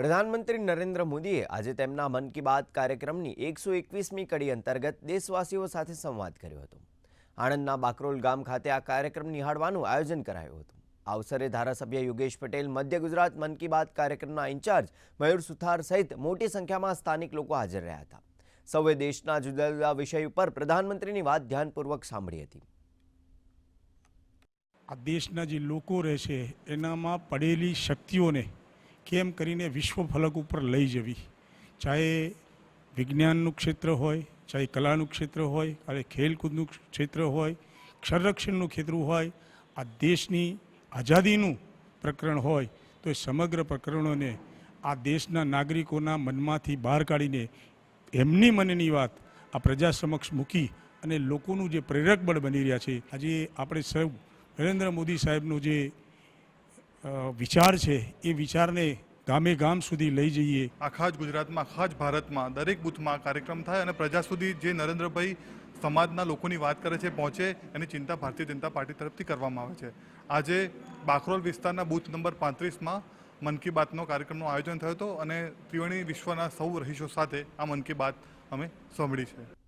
પ્રધાનમંત્રી નરેન્દ્ર મોદીએ આજે તેમના મન કી બાત કાર્યક્રમની એકસો એકવીસમી કડી અંતર્ગત દેશવાસીઓ સાથે સંવાદ કર્યો હતો. આણંદના બાકરોલ ગામ ખાતે આ કાર્યક્રમ નિહાળવાનું આયોજન કરાયું હતું. આ અવસરે ધારાસભ્ય યોગેશ પટેલ મધ્ય ગુજરાત મન કી બાત કાર્યક્રમના ઇન્ચાર્જ મયુર સુથાર સહિત મોટી સંખ્યામાં સ્થાનિક લોકો હાજર રહ્યા હતા. સૌએ દેશના જુદા જુદા વિષય ઉપર પ્રધાનમંત્રીની વાત ધ્યાનપૂર્વક સાંભળી હતી. આ દેશના જે લોકો રહે છે એનામાં પડેલી શક્તિઓને કેમ કરીને વિશ્વ ફલક ઉપર લઈ જવી? ચાહે વિજ્ઞાનનું ક્ષેત્ર હોય, ચાહે કલાનું ક્ષેત્ર હોય, ચાહે ખેલકૂદનું ક્ષેત્ર હોય, સંરક્ષણનું ક્ષેત્ર હોય, આ દેશની આઝાદીનું પ્રકરણ હોય, તો એ સમગ્ર પ્રકરણોને આ દેશના નાગરિકોના મનમાંથી બહાર કાઢીને એમની મનની વાત આ પ્રજા સમક્ષ મૂકી અને લોકોનું જે પ્રેરક બળ બની રહ્યા છે. આજે આપણે સૌ નરેન્દ્ર મોદી સાહેબનું જે વિચાર છે, એ વિચારને ગામે ગામ સુધી લઈ જઈએ. આખા જ ગુજરાતમાં આખા જ ભારતમાં દરેક બૂથમાં કાર્યક્રમ થાય અને પ્રજા સુધી જે નરેન્દ્રભાઈ સમાજના લોકોની વાત કરે છે, પહોંચે, એની ચિંતા ભારતીય જનતા પાર્ટી તરફથી કરવામાં આવે છે. આજે બાકરોલ વિસ્તારના બૂથ નંબર પાંત્રીસમાં મન કી બાતનો કાર્યક્રમનું આયોજન થયો હતો અને ત્રિવેણી વિશ્વના સૌ રહીશો સાથે આ મન કી બાત અમે સાંભળી છે.